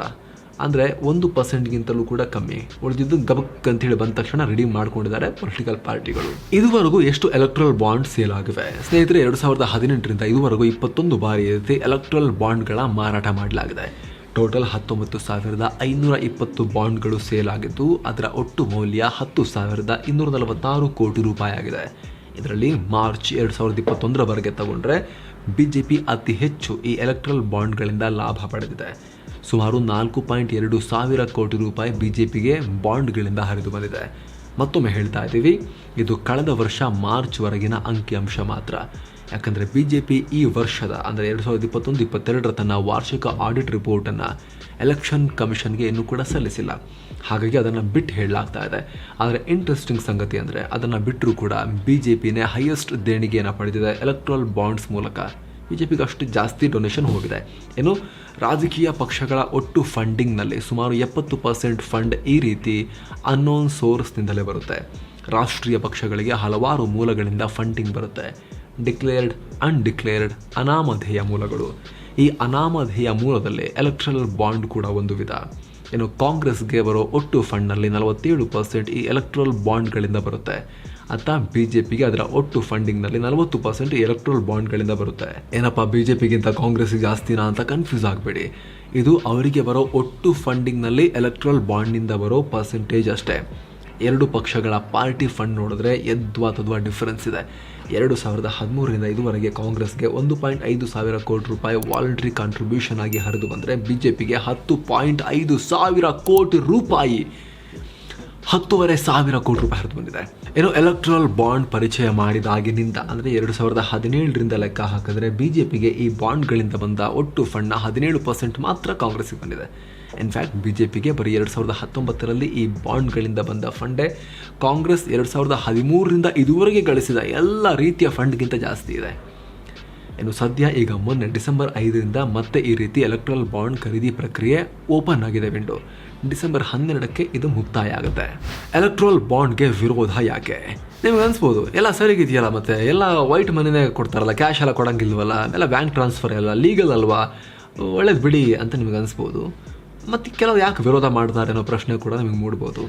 ಅಂದರೆ ಒಂದು ಪರ್ಸೆಂಟ್ಗಿಂತಲೂ ಕೂಡ ಕಮ್ಮಿ. ಉಳಿದಿದ್ದು ಗಬಕ್ ಅಂತ ಹೇಳಿ ಬಂದ ತಕ್ಷಣ ರೆಡಿ ಮಾಡ್ಕೊಂಡಿದ್ದಾರೆ ಪೊಲಿಟಿಕಲ್ ಪಾರ್ಟಿಗಳು ಇದುವರೆಗೂ ಎಷ್ಟು ಎಲೆಕ್ಟ್ರಲ್ ಬಾಂಡ್ ಸೇಲ್ ಆಗಿವೆ? ಸ್ನೇಹಿತರೆ, ಎರಡು ಸಾವಿರದ ಹದಿನೆಂಟರಿಂದ ಇದುವರೆಗೂ ಇಪ್ಪತ್ತೊಂದು ಬಾರಿ ಎಲೆಕ್ಟ್ರಲ್ ಬಾಂಡ್ಗಳ ಮಾರಾಟ ಮಾಡಲಾಗಿದೆ. ಟೋಟಲ್ ಹತ್ತೊಂಬತ್ತು ಸಾವಿರದ ಐನೂರ ಇಪ್ಪತ್ತು ಬಾಂಡ್ಗಳು ಸೇಲ್ ಆಗಿದ್ದು, ಅದರ ಒಟ್ಟು ಮೌಲ್ಯ ಹತ್ತು ಸಾವಿರದ ಇನ್ನೂರ ನಲವತ್ತಾರು ಕೋಟಿ ರೂಪಾಯಿ ಆಗಿದೆ. ಇದರಲ್ಲಿ ಮಾರ್ಚ್ ಎರಡು ಸಾವಿರದ ಇಪ್ಪತ್ತೊಂದರವರೆಗೆ ತಗೊಂಡ್ರೆ ಬಿ ಜೆ ಪಿ ಅತಿ ಹೆಚ್ಚು ಈ ಎಲೆಕ್ಟ್ರಲ್ ಬಾಂಡ್ಗಳಿಂದ ಲಾಭ ಪಡೆದಿದೆ. ಸುಮಾರು ನಾಲ್ಕು ಪಾಯಿಂಟ್ ಎರಡು ಸಾವಿರ ಕೋಟಿ ರೂಪಾಯಿ ಬಿ ಜೆ ಪಿಗೆ ಬಾಂಡ್ಗಳಿಂದ ಹರಿದು ಬಂದಿದೆ. ಮತ್ತೊಮ್ಮೆ ಹೇಳ್ತಾ ಇದ್ದೀವಿ, ಇದು ಕಳೆದ ವರ್ಷ ಮಾರ್ಚ್ವರೆಗಿನ ಅಂಕಿಅಂಶ ಮಾತ್ರ. ಯಾಕಂದರೆ ಬಿ ಜೆ ಪಿ ಈ ವರ್ಷದ, ಅಂದರೆ ಎರಡು ಸಾವಿರದ ಇಪ್ಪತ್ತೊಂದು, ಇಪ್ಪತ್ತೆರಡರ ತನ್ನ ವಾರ್ಷಿಕ ಆಡಿಟ್ ರಿಪೋರ್ಟನ್ನು ಎಲೆಕ್ಷನ್ ಕಮಿಷನ್ಗೆ ಇನ್ನೂ ಕೂಡ ಸಲ್ಲಿಸಿಲ್ಲ. ಹಾಗಾಗಿ ಅದನ್ನು ಬಿಟ್ಟು ಹೇಳಲಾಗ್ತಾ ಇದೆ. ಆದರೆ ಇಂಟ್ರೆಸ್ಟಿಂಗ್ ಸಂಗತಿ ಅಂದರೆ ಅದನ್ನು ಬಿಟ್ಟರೂ ಕೂಡ ಬಿ ಜೆ ಪಿನೇ ಹೈಯೆಸ್ಟ್ ದೇಣಿಗೆಯನ್ನು ಪಡೆದಿದೆ ಎಲೆಕ್ಟ್ರಲ್ ಬಾಂಡ್ಸ್ ಮೂಲಕ. ಬಿ ಜೆ ಪಿಗೆ ಅಷ್ಟು ಜಾಸ್ತಿ ಡೊನೇಷನ್ ಹೋಗಿದೆ. ಇನ್ನು ರಾಜಕೀಯ ಪಕ್ಷಗಳ ಒಟ್ಟು ಫಂಡಿಂಗ್ನಲ್ಲಿ ಸುಮಾರು ಎಪ್ಪತ್ತು ಪರ್ಸೆಂಟ್ ಫಂಡ್ ಈ ರೀತಿ ಅನ್ನೋನ್ ಸೋರ್ಸ್ನಿಂದಲೇ ಬರುತ್ತೆ. ರಾಷ್ಟ್ರೀಯ ಪಕ್ಷಗಳಿಗೆ ಹಲವಾರು ಮೂಲಗಳಿಂದ ಫಂಡಿಂಗ್ ಬರುತ್ತೆ. ಡಿಕ್ಲೇರ್ಡ್ ಅನ್ಡಿಕ್ಲೇರ್ಡ್ ಅನಾಮಧೇಯ ಮೂಲಗಳು. ಈ ಅನಾಮಧೇಯ ಮೂಲದಲ್ಲಿ ಎಲೆಕ್ಟ್ರಲ್ ಬಾಂಡ್ ಕೂಡ ಒಂದು ವಿಧ. ಇನ್ನು ಕಾಂಗ್ರೆಸ್ಗೆ ಬರೋ ಒಟ್ಟು ಫಂಡ್ನಲ್ಲಿ ನಲವತ್ತೇಳು ಪರ್ಸೆಂಟ್ ಈ ಎಲೆಕ್ಟ್ರಲ್ ಬಾಂಡ್ಗಳಿಂದ ಬರುತ್ತೆ. ಅತ್ತ ಬಿ ಜೆ ಅದರ ಒಟ್ಟು ಫಂಡಿಂಗ್ನಲ್ಲಿ ನಲವತ್ತು ಪರ್ಸೆಂಟ್ ಎಲೆಕ್ಟ್ರಲ್ ಬಾಂಡ್ಗಳಿಂದ ಬರುತ್ತೆ. ಏನಪ್ಪ ಬಿ ಜೆ ಪಿಗಿಂತ ಜಾಸ್ತಿನಾ ಅಂತ ಕನ್ಫ್ಯೂಸ್ ಆಗಬೇಡಿ. ಇದು ಅವರಿಗೆ ಬರೋ ಒಟ್ಟು ಫಂಡಿಂಗ್ನಲ್ಲಿ ಎಲೆಕ್ಟ್ರಲ್ ಬಾಂಡ್ನಿಂದ ಬರೋ ಪರ್ಸೆಂಟೇಜ್ ಅಷ್ಟೇ. ಎರಡು ಪಕ್ಷಗಳ ಪಾರ್ಟಿ ಫಂಡ್ ನೋಡಿದ್ರೆ ಎದ್ವಾ ತದ್ವಾ ಡಿಫರೆನ್ಸ್ ಇದೆ. ಎರಡು ಸಾವಿರದ ಹದಿಮೂರರಿಂದ ಇದುವರೆಗೆ ಕಾಂಗ್ರೆಸ್ಗೆ ಒಂದು ಪಾಯಿಂಟ್ ಐದು ಸಾವಿರ ಕೋಟಿ ರೂಪಾಯಿ ವಾಲಂಟ್ರಿ ಕಾಂಟ್ರಿಬ್ಯೂಷನ್ ಆಗಿ ಹರಿದು ಬಂದರೆ ಬಿ ಜೆ ಹತ್ತು ಪಾಯಿಂಟ್ ಐದು ಸಾವಿರ ಕೋಟಿ ರೂಪಾಯಿ. ಹತ್ತುವರೆ ಸಾವಿರ ಕೋಟಿ ರೂಪಾಯಿ ಹರಿದು ಬಂದಿದೆ. ಏನು ಎಲೆಕ್ಟ್ರಲ್ ಬಾಂಡ್ ಪರಿಚಯ ಮಾಡಿದಾಗಿನಿಂದ, ಅಂದರೆ ಎರಡು ಸಾವಿರದ ಹದಿನೇಳರಿಂದ ಲೆಕ್ಕ ಹಾಕಿದ್ರೆ ಬಿ ಜೆ ಪಿಗೆ ಈ ಬಾಂಡ್ಗಳಿಂದ ಬಂದ ಒಟ್ಟು ಫಂಡ್ನ ಹದಿನೇಳು ಪರ್ಸೆಂಟ್ ಮಾತ್ರ ಕಾಂಗ್ರೆಸ್ಗೆ ಬಂದಿದೆ. ಇನ್ಫ್ಯಾಕ್ಟ್ ಬಿ ಜೆ ಪಿಗೆ ಬರೀ ಎರಡು ಸಾವಿರದ ಹತ್ತೊಂಬತ್ತರಲ್ಲಿ ಈ ಬಾಂಡ್ಗಳಿಂದ ಬಂದ ಫಂಡೇ ಕಾಂಗ್ರೆಸ್ ಎರಡು ಸಾವಿರದ ಹದಿಮೂರರಿಂದ ಇದುವರೆಗೆ ಗಳಿಸಿದ ಎಲ್ಲ ರೀತಿಯ ಫಂಡ್ಗಿಂತ ಜಾಸ್ತಿ ಇದೆ. ಇನ್ನು ಸದ್ಯ ಈಗ ಮೊನ್ನೆ ಡಿಸೆಂಬರ್ ಐದರಿಂದ ಮತ್ತೆ ಈ ರೀತಿ ಎಲೆಕ್ಟ್ರಲ್ ಬಾಂಡ್ ಖರೀದಿ ಪ್ರಕ್ರಿಯೆ ಓಪನ್ ಆಗಿದೆ ವಿಂಡೋ ಡಿಸೆಂಬರ್ ಹನ್ನೆರಡಕ್ಕೆ ಇದು ಮುಕ್ತಾಯ ಆಗುತ್ತೆ. ಎಲೆಕ್ಟ್ರೋಲ್ ಬಾಂಡ್ಗೆ ವಿರೋಧ ಯಾಕೆ? ನಿಮ್ಗೆ ಅನ್ಸ್ಬೋದು, ಎಲ್ಲ ಸರಿಗಿದೆಯಲ್ಲ ಮತ್ತೆ? ಎಲ್ಲ ವೈಟ್ ಮನಿನೇ ಕೊಡ್ತಾರಲ್ಲ ಕ್ಯಾಶ್ ಎಲ್ಲ ಕೊಡಂಗಿಲ್ವಲ್ಲ? ಎಲ್ಲ ಬ್ಯಾಂಕ್ ಟ್ರಾನ್ಸ್ಫರ್ ಎಲ್ಲ ಲೀಗಲ್ ಅಲ್ವಾ? ಒಳ್ಳೇದು ಬಿಡಿ ಅಂತ ನಿಮ್ಗೆ ಅನ್ಸ್ಬೋದು. ಮತ್ತು ಕೆಲವು ಯಾಕೆ ವಿರೋಧ ಮಾಡ್ತಾರೆ ಅನ್ನೋ ಪ್ರಶ್ನೆ ಕೂಡ ನಿಮಗೆ ಮೂಡ್ಬೋದು.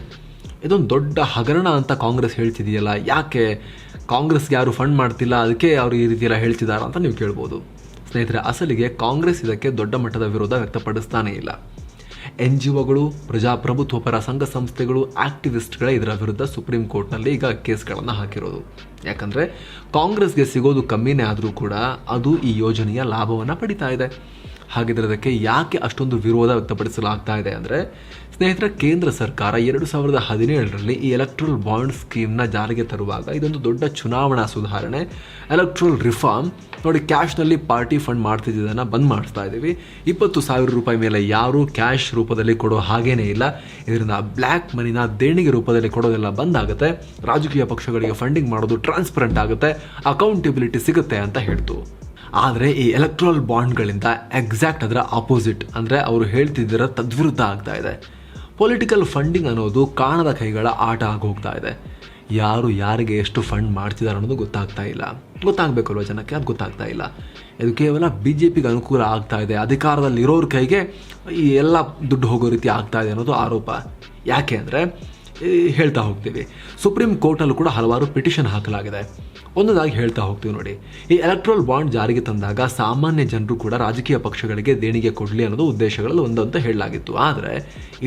ಇದೊಂದು ದೊಡ್ಡ ಹಗರಣ ಅಂತ ಕಾಂಗ್ರೆಸ್ ಹೇಳ್ತಿದೆಯಲ್ಲ, ಯಾಕೆ ಕಾಂಗ್ರೆಸ್ಗೆ ಯಾರು ಫಂಡ್ ಮಾಡ್ತಿಲ್ಲ, ಅದಕ್ಕೆ ಅವರು ಈ ರೀತಿ ಎಲ್ಲ ಹೇಳ್ತಿದ್ದಾರೆ ಅಂತ ನೀವು ಕೇಳ್ಬೋದು. ಸ್ನೇಹಿತರೆ, ಅಸಲಿಗೆ ಕಾಂಗ್ರೆಸ್ ಇದಕ್ಕೆ ದೊಡ್ಡ ಮಟ್ಟದ ವಿರೋಧ ವ್ಯಕ್ತಪಡಿಸ್ತಾನೇ ಇಲ್ಲ. ಎನ್ ಜಿ ಒಗಳು ಪ್ರಜಾಪ್ರಭುತ್ವ ಪರ ಸಂಘ ಸಂಸ್ಥೆಗಳು, ಆಕ್ಟಿವಿಸ್ಟ್ಗಳ ಇದರ ವಿರುದ್ಧ ಸುಪ್ರೀಂ ಕೋರ್ಟ್ನಲ್ಲಿ ಈಗ ಕೇಸ್ಗಳನ್ನು ಹಾಕಿರೋದು. ಯಾಕಂದರೆ ಕಾಂಗ್ರೆಸ್ಗೆ ಸಿಗೋದು ಕಮ್ಮಿನೇ ಆದರೂ ಕೂಡ ಅದು ಈ ಯೋಜನೆಯ ಲಾಭವನ್ನು ಪಡಿತಾ ಇದೆ. ಹಾಗಿದ್ರೆ ಅದಕ್ಕೆ ಯಾಕೆ ಅಷ್ಟೊಂದು ವಿರೋಧ ವ್ಯಕ್ತಪಡಿಸಲಾಗ್ತಾ ಇದೆ ಅಂದರೆ, ಸ್ನೇಹಿತರ, ಕೇಂದ್ರ ಸರ್ಕಾರ ಎರಡು ಸಾವಿರದ ಹದಿನೇಳರಲ್ಲಿ ಈ ಎಲೆಕ್ಟ್ರಲ್ ಬಾಂಡ್ ಸ್ಕೀಮ್ನ ಜಾರಿಗೆ ತರುವಾಗ ಇದೊಂದು ದೊಡ್ಡ ಚುನಾವಣಾ ಸುಧಾರಣೆ ಎಲೆಕ್ಟ್ರಲ್ ರಿಫಾರ್ಮ್ ನೋಡಿ ಕ್ಯಾಶ್ನಲ್ಲಿ ಪಾರ್ಟಿ ಫಂಡ್ ಮಾಡ್ತಿದ್ದನ್ನು ಬಂದ್ ಮಾಡಿಸ್ತಾ ಇದ್ದೀವಿ ಇಪ್ಪತ್ತು ಸಾವಿರ ರೂಪಾಯಿ ಮೇಲೆ ಯಾರೂ ಕ್ಯಾಶ್ ರೂಪದಲ್ಲಿ ಕೊಡೋ ಹಾಗೇನೇ ಇಲ್ಲ. ಇದರಿಂದ ಬ್ಲ್ಯಾಕ್ ಮನಿನ ದೇಣಿಗೆ ರೂಪದಲ್ಲಿ ಕೊಡೋದೆಲ್ಲ ಬಂದಾಗುತ್ತೆ. ರಾಜಕೀಯ ಪಕ್ಷಗಳಿಗೆ ಫಂಡಿಂಗ್ ಮಾಡೋದು ಟ್ರಾನ್ಸ್ಪರೆಂಟ್ ಆಗುತ್ತೆ. ಅಕೌಂಟೆಬಿಲಿಟಿ ಸಿಗುತ್ತೆ ಅಂತ ಹೇಳ್ತು. ಆದರೆ ಈ ಎಲೆಕ್ಟ್ರಲ್ ಬಾಂಡ್ಗಳಿಂದ ಎಕ್ಸಾಕ್ಟ್ ಅದರ ಆಪೋಸಿಟ್ ಅಂದರೆ ಅವರು ಹೇಳ್ತಿದ್ದರ ತದ್ವಿರುದ್ಧ ಆಗ್ತಾ ಇದೆ. ಪೊಲಿಟಿಕಲ್ ಫಂಡಿಂಗ್ ಅನ್ನೋದು ಕಾಣದ ಕೈಗಳ ಆಟ ಆಗೋಗ್ತಾ ಇದೆ. ಯಾರು ಯಾರಿಗೆ ಎಷ್ಟು ಫಂಡ್ ಮಾಡ್ತಿದ್ದಾರೆ ಅನ್ನೋದು ಗೊತ್ತಾಗ್ತಾ ಇಲ್ಲ. ಗೊತ್ತಾಗಬೇಕಲ್ವ ಜನಕ್ಕೆ? ಅದು ಗೊತ್ತಾಗ್ತಾ ಇಲ್ಲ. ಇದು ಕೇವಲ ಬಿ ಜೆ ಪಿಗೆ ಅನುಕೂಲ ಆಗ್ತಾ ಇದೆ. ಅಧಿಕಾರದಲ್ಲಿ ಇರೋರ ಕೈಗೆ ಈ ಎಲ್ಲ ದುಡ್ಡು ಹೋಗೋ ರೀತಿ ಆಗ್ತಾ ಇದೆ ಅನ್ನೋದು ಆರೋಪ. ಯಾಕೆ ಅಂದರೆ ಹೇಳ್ತಾ ಹೋಗ್ತೀವಿ. ಸುಪ್ರೀಂ ಕೋರ್ಟಲ್ಲೂ ಕೂಡ ಹಲವಾರು ಪಿಟಿಷನ್ ಹಾಕಲಾಗಿದೆ. ಒಂದೊಂದಾಗಿ ಹೇಳ್ತಾ ಹೋಗ್ತೀವಿ ನೋಡಿ. ಈ ಎಲೆಕ್ಟ್ರಲ್ ಬಾಂಡ್ ಜಾರಿಗೆ ತಂದಾಗ ಸಾಮಾನ್ಯ ಜನರು ಕೂಡ ರಾಜಕೀಯ ಪಕ್ಷಗಳಿಗೆ ದೇಣಿಗೆ ಕೊಡಲಿ ಅನ್ನೋದು ಉದ್ದೇಶಗಳಲ್ಲಿ ಒಂದು ಅಂತ ಹೇಳಲಾಗಿತ್ತು. ಆದರೆ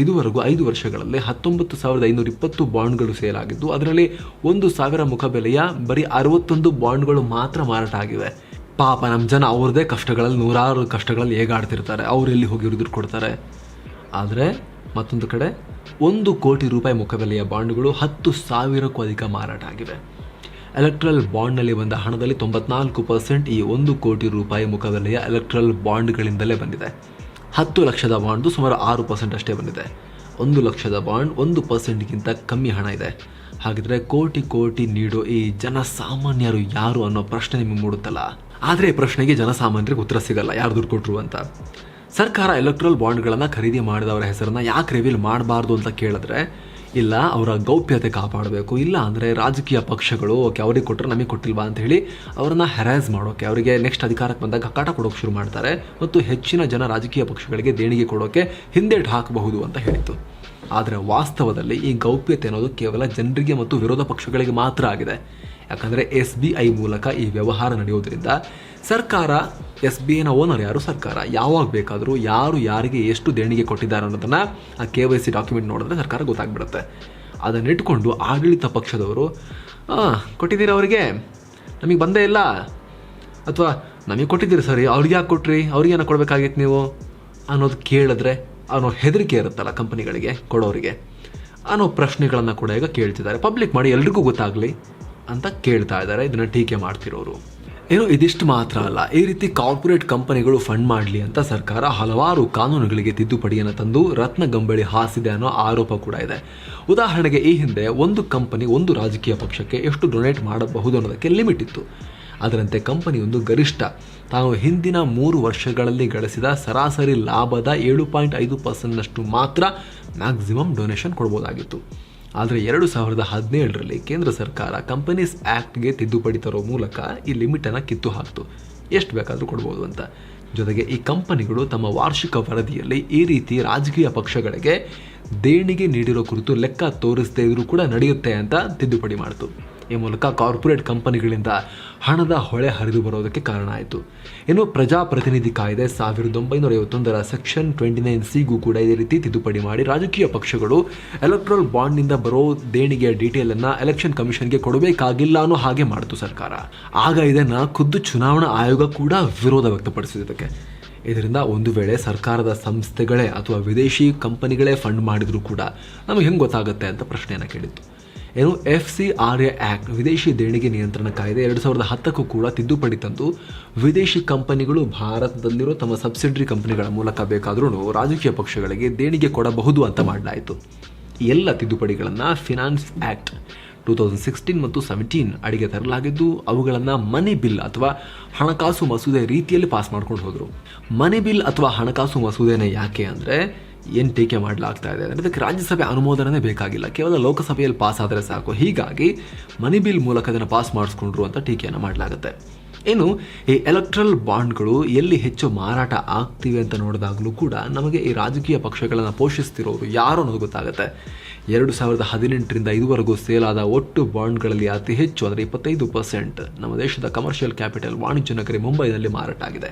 ಇದುವರೆಗೂ ಐದು ವರ್ಷಗಳಲ್ಲಿ ಹತ್ತೊಂಬತ್ತು ಸಾವಿರದ ಐನೂರ ಇಪ್ಪತ್ತು ಬಾಂಡ್ಗಳು ಸೇಲ್ ಆಗಿದ್ದು, ಅದರಲ್ಲಿ ಒಂದು ಸಾವಿರ ಮುಖಬೆಲೆಯ ಬರೀ ಅರವತ್ತೊಂದು ಬಾಂಡ್ಗಳು ಮಾತ್ರ ಮಾರಾಟ ಆಗಿವೆ. ಪಾಪ ನಮ್ಮ ಜನ ಅವ್ರದ್ದೇ ಕಷ್ಟಗಳಲ್ಲಿ, ನೂರಾರು ಕಷ್ಟಗಳಲ್ಲಿ ಹೇಗಾಡ್ತಿರ್ತಾರೆ. ಅವ್ರು ಎಲ್ಲಿ ಹೋಗಿ ದುಡ್ಡು ಕೊಡ್ತಾರೆ? ಆದರೆ ಮತ್ತೊಂದು ಕಡೆ ಒಂದು ಕೋಟಿ ರೂಪಾಯಿ ಮುಖಬೆಲೆಯ ಬಾಂಡ್ಗಳು ಹತ್ತು ಸಾವಿರಕ್ಕೂ ಅಧಿಕ ಮಾರಾಟ ಆಗಿವೆ. ಎಲೆಕ್ಟ್ರಲ್ ಬಾಂಡ್ನಲ್ಲಿ ಬಂದ ಹಣದಲ್ಲಿ ತೊಂಬತ್ನಾಲ್ಕು ಪರ್ಸೆಂಟ್ ಈ ಒಂದು ಕೋಟಿ ರೂಪಾಯಿ ಮುಖಬೆಲೆಯ ಎಲೆಕ್ಟ್ರಲ್ ಬಾಂಡ್ಗಳಿಂದಲೇ ಬಂದಿದೆ. ಹತ್ತು ಲಕ್ಷದ ಬಾಂಡ್ದು ಸುಮಾರು ಆರು ಪರ್ಸೆಂಟ್ ಅಷ್ಟೇ ಬಂದಿದೆ. ಒಂದು ಲಕ್ಷದ ಬಾಂಡ್ ಒಂದು ಪರ್ಸೆಂಟ್ಗಿಂತ ಕಮ್ಮಿ ಹಣ ಇದೆ. ಹಾಗಿದ್ರೆ ಕೋಟಿ ಕೋಟಿ ನೀಡೋ ಈ ಜನಸಾಮಾನ್ಯರು ಯಾರು ಅನ್ನೋ ಪ್ರಶ್ನೆ ನಿಮಗೆ ಮೂಡುತ್ತಲ್ಲ? ಆದರೆ ಈ ಪ್ರಶ್ನೆಗೆ ಜನಸಾಮಾನ್ಯರಿಗೆ ಉತ್ತರ ಸಿಗಲ್ಲ, ಯಾರು ದುಡ್ಡು ಕೊಟ್ಟರು ಅಂತ. ಸರ್ಕಾರ ಎಲೆಕ್ಟ್ರಲ್ ಬಾಂಡ್ಗಳನ್ನು ಖರೀದಿ ಮಾಡಿದವರ ಹೆಸರನ್ನು ಯಾಕೆ ರಿವೀಲ್ ಮಾಡಬಾರ್ದು ಅಂತ ಕೇಳಿದ್ರೆ ಇಲ್ಲ, ಅವರ ಗೌಪ್ಯತೆ ಕಾಪಾಡಬೇಕು, ಇಲ್ಲ ಅಂದರೆ ರಾಜಕೀಯ ಪಕ್ಷಗಳು ಓಕೆ, ಅವ್ರಿಗೆ ಕೊಟ್ಟರೆ ನಮಗೆ ಕೊಟ್ಟಿಲ್ವಾ ಅಂತ ಹೇಳಿ ಅವರನ್ನು ಹೆರಾಸ್ ಮಾಡೋಕೆ, ಅವರಿಗೆ ನೆಕ್ಸ್ಟ್ ಅಧಿಕಾರಕ್ಕೆ ಬಂದಾಗ ಕಾಟ ಕೊಡೋಕೆ ಶುರು ಮಾಡ್ತಾರೆ ಮತ್ತು ಹೆಚ್ಚಿನ ಜನ ರಾಜಕೀಯ ಪಕ್ಷಗಳಿಗೆ ದೇಣಿಗೆ ಕೊಡೋಕೆ ಹಿಂದೇಟು ಹಾಕಬಹುದು ಅಂತ ಹೇಳಿತು ಆದರೆ ವಾಸ್ತವದಲ್ಲಿ ಈ ಗೌಪ್ಯತೆ ಅನ್ನೋದು ಕೇವಲ ಜನರಿಗೆ ಮತ್ತು ವಿರೋಧ ಪಕ್ಷಗಳಿಗೆ ಮಾತ್ರ ಆಗಿದೆ. ಯಾಕಂದರೆ ಎಸ್ ಬಿ ಐ ಮೂಲಕ ಈ ವ್ಯವಹಾರ ನಡೆಯೋದ್ರಿಂದ ಸರ್ಕಾರ ಎಸ್ ಬಿ ಐನ ಓನರ್ ಯಾರು? ಸರ್ಕಾರ. ಯಾವಾಗ ಬೇಕಾದರೂ ಯಾರು ಯಾರಿಗೆ ಎಷ್ಟು ದೇಣಿಗೆ ಕೊಟ್ಟಿದ್ದಾರೆ ಅನ್ನೋದನ್ನು ಆ ಕೆ ವೈ ಸಿ ಡಾಕ್ಯುಮೆಂಟ್ ನೋಡಿದ್ರೆ ಸರ್ಕಾರ ಗೊತ್ತಾಗ್ಬಿಡುತ್ತೆ. ಅದನ್ನಿಟ್ಕೊಂಡು ಆಡಳಿತ ಪಕ್ಷದವರು "ಆ, ಕೊಟ್ಟಿದ್ದೀರಾ ಅವರಿಗೆ? ನಮಗೆ ಬಂದೇ ಇಲ್ಲ. ಅಥವಾ ನಮಗೆ ಕೊಟ್ಟಿದ್ದೀರಿ ಸರಿ ಅವ್ರಿಗೆ ಯಾಕೆ ಕೊಟ್ರಿ? ಅವ್ರಿಗೆ ಏನೋ ಕೊಡಬೇಕಾಗಿತ್ತು ನೀವು? ಅನ್ನೋದು ಕೇಳಿದ್ರೆ ಅನ್ನೋ ಹೆದರಿಕೆ ಇರುತ್ತಲ್ಲ ಕಂಪನಿಗಳಿಗೆ ಕೊಡೋರಿಗೆ. ಅನ್ನೋ ಪ್ರಶ್ನೆಗಳನ್ನು ಕೂಡ ಈಗ ಕೇಳ್ತಿದ್ದಾರೆ. ಪಬ್ಲಿಕ್ ಮಾಡಿ ಎಲ್ರಿಗೂ ಗೊತ್ತಾಗಲಿ. ಅಂತ ಕೇಳ್ತಾ ಇದ್ದಾರೆ, ಇದನ್ನು ಟೀಕೆ ಮಾಡ್ತಿರೋರು. ಏನು ಇದಿಷ್ಟು ಮಾತ್ರ ಅಲ್ಲ, ಈ ರೀತಿ ಕಾರ್ಪೊರೇಟ್ ಕಂಪನಿಗಳು ಫಂಡ್ ಮಾಡಲಿ ಅಂತ ಸರ್ಕಾರ ಹಲವಾರು ಕಾನೂನುಗಳಿಗೆ ತಿದ್ದುಪಡಿಯನ್ನು ತಂದು ರತ್ನ ಗಂಬಳಿ ಹಾಸಿದೆ ಅನ್ನೋ ಆರೋಪ ಕೂಡ ಇದೆ. ಉದಾಹರಣೆಗೆ ಈ ಹಿಂದೆ ಒಂದು ಕಂಪನಿ ಒಂದು ರಾಜಕೀಯ ಪಕ್ಷಕ್ಕೆ ಎಷ್ಟು ಡೊನೇಟ್ ಮಾಡಬಹುದು ಅನ್ನೋದಕ್ಕೆ ಲಿಮಿಟ್ ಇತ್ತು. ಅದರಂತೆ ಕಂಪನಿಯೊಂದು ಗರಿಷ್ಠ, ತಾವು ಹಿಂದಿನ ಮೂರು ವರ್ಷಗಳಲ್ಲಿ ಗಳಿಸಿದ ಸರಾಸರಿ ಲಾಭದ ಏಳು ಪಾಯಿಂಟ್ ಐದು ಪರ್ಸೆಂಟ್ನಷ್ಟು ಮಾತ್ರ ಮ್ಯಾಕ್ಸಿಮಮ್ ಡೊನೇಷನ್ ಕೊಡ್ಬೋದಾಗಿತ್ತು. ಆದರೆ ಎರಡು ಸಾವಿರದ ಹದಿನೇಳರಲ್ಲಿ ಕೇಂದ್ರ ಸರ್ಕಾರ ಕಂಪನೀಸ್ ಆ್ಯಕ್ಟ್ಗೆ ತಿದ್ದುಪಡಿ ತರೋ ಮೂಲಕ ಈ ಲಿಮಿಟನ್ನು ಕಿತ್ತು ಹಾಕ್ತು. ಎಷ್ಟು ಬೇಕಾದರೂ ಕೊಡ್ಬೋದು ಅಂತ. ಜೊತೆಗೆ ಈ ಕಂಪನಿಗಳು ತಮ್ಮ ವಾರ್ಷಿಕ ವರದಿಯಲ್ಲಿ ಈ ರೀತಿ ರಾಜಕೀಯ ಪಕ್ಷಗಳಿಗೆ ದೇಣಿಗೆ ನೀಡಿರೋ ಕುರಿತು ಲೆಕ್ಕ ತೋರಿಸದೇ ಇದ್ರೂ ಕೂಡ ನಡೆಯುತ್ತೆ ಅಂತ ತಿದ್ದುಪಡಿ ಮಾಡಿತು. ಈ ಮೂಲಕ ಕಾರ್ಪೊರೇಟ್ ಕಂಪನಿಗಳಿಂದ ಹಣದ ಹೊಳೆ ಹರಿದು ಬರೋದಕ್ಕೆ ಕಾರಣ ಆಯಿತು. ಇನ್ನು ಪ್ರಜಾಪ್ರತಿನಿಧಿ ಕಾಯ್ದೆ ಸಾವಿರದ ಒಂಬೈನೂರ ಐವತ್ತೊಂದರ ಸೆಕ್ಷನ್ ಟ್ವೆಂಟಿ ನೈನ್ ಸಿಗೂ ಕೂಡ ಇದೇ ರೀತಿ ತಿದ್ದುಪಡಿ ಮಾಡಿ ರಾಜಕೀಯ ಪಕ್ಷಗಳು ಎಲೆಕ್ಟ್ರಲ್ ಬಾಂಡ್ನಿಂದ ಬರೋ ದೇಣಿಗೆಯ ಡೀಟೇಲನ್ನು ಎಲೆಕ್ಷನ್ ಕಮಿಷನ್ಗೆ ಕೊಡಬೇಕಾಗಿಲ್ಲ ಅನ್ನೋ ಹಾಗೆ ಮಾಡಿತು ಸರ್ಕಾರ. ಆಗ ಇದನ್ನು ಖುದ್ದು ಚುನಾವಣಾ ಆಯೋಗ ಕೂಡ ವಿರೋಧ ವ್ಯಕ್ತಪಡಿಸಿದೆ ಇದಕ್ಕೆ. ಇದರಿಂದ ಒಂದು ವೇಳೆ ಸರ್ಕಾರದ ಸಂಸ್ಥೆಗಳೇ ಅಥವಾ ವಿದೇಶಿ ಕಂಪನಿಗಳೇ ಫಂಡ್ ಮಾಡಿದರೂ ಕೂಡ ನಮಗೆ ಹೆಂಗೆ ಗೊತ್ತಾಗುತ್ತೆ ಅಂತ ಪ್ರಶ್ನೆಯನ್ನು ಕೇಳಿತ್ತು ಏನು F C R A act ವಿದೇಶಿ ದೇಣಿಗೆ ನಿಯಂತ್ರಣ ಕಾಯ್ದೆ ಎರಡು ಸಾವಿರದ ಹತ್ತಕ್ಕೂ ಕೂಡ ತಿದ್ದುಪಡಿ ತಂದು ವಿದೇಶಿ ಕಂಪನಿಗಳು ಭಾರತದಲ್ಲಿರೋ ತಮ್ಮ ಸಬ್ಸಿಡರಿ ಕಂಪನಿಗಳ ಮೂಲಕ ಬೇಕಾದರೂ ರಾಜಕೀಯ ಪಕ್ಷಗಳಿಗೆ ದೇಣಿಗೆ ಕೊಡಬಹುದು ಅಂತ ಮಾಡಲಾಯಿತು. ಎಲ್ಲ ತಿದ್ದುಪಡಿಗಳನ್ನು finance act two thousand sixteen ಮತ್ತು ಸೆವೆಂಟೀನ್ ಅಡಿಗೆ ತರಲಾಗಿದ್ದು, ಅವುಗಳನ್ನು ಮನಿ ಬಿಲ್ ಅಥವಾ ಹಣಕಾಸು ಮಸೂದೆ ರೀತಿಯಲ್ಲಿ ಪಾಸ್ ಮಾಡ್ಕೊಂಡು ಹೋದರು. ಮನಿ ಬಿಲ್ ಅಥವಾ ಹಣಕಾಸು ಮಸೂದೆನೇ ಯಾಕೆ ಅಂದರೆ ಏನು ಟೀಕೆ ಮಾಡಲಾಗ್ತಾ ಇದೆ ಅಂದರೆ ಅದಕ್ಕೆ ರಾಜ್ಯಸಭೆ ಅನುಮೋದನೆ ಬೇಕಾಗಿಲ್ಲ. ಕೇವಲ ಲೋಕಸಭೆಯಲ್ಲಿ ಪಾಸ್ ಆದರೆ ಸಾಕು. ಹೀಗಾಗಿ ಮನಿ ಬಿಲ್ ಮೂಲಕ ಅದನ್ನು ಪಾಸ್ ಮಾಡಿಸ್ಕೊಂಡ್ರು ಅಂತ ಟೀಕೆಯನ್ನು ಮಾಡಲಾಗುತ್ತೆ. ಇನ್ನು ಈ ಎಲೆಕ್ಟ್ರಲ್ ಬಾಂಡ್ಗಳು ಎಲ್ಲಿ ಹೆಚ್ಚು ಮಾರಾಟ ಆಗ್ತಿವೆ ಅಂತ ನೋಡಿದಾಗಲೂ ಕೂಡ ನಮಗೆ ಈ ರಾಜಕೀಯ ಪಕ್ಷಗಳನ್ನು ಪೋಷಿಸ್ತಿರೋರು ಯಾರು ಅನ್ನೋದು ಗೊತ್ತಾಗುತ್ತೆ. ಎರಡು ಸಾವಿರದ ಹದಿನೆಂಟರಿಂದ ಇದುವರೆಗೂ ಸೇಲಾದ ಒಟ್ಟು ಬಾಂಡ್ಗಳಲ್ಲಿ ಅತಿ ಹೆಚ್ಚು ಅಂದರೆ ಇಪ್ಪತ್ತೈದು ಪರ್ಸೆಂಟ್ ನಮ್ಮ ದೇಶದ ಕಮರ್ಷಿಯಲ್ ಕ್ಯಾಪಿಟಲ್ ವಾಣಿಜ್ಯ ನಗರಿ ಮುಂಬೈನಲ್ಲಿ ಮಾರಾಟ ಆಗಿದೆ.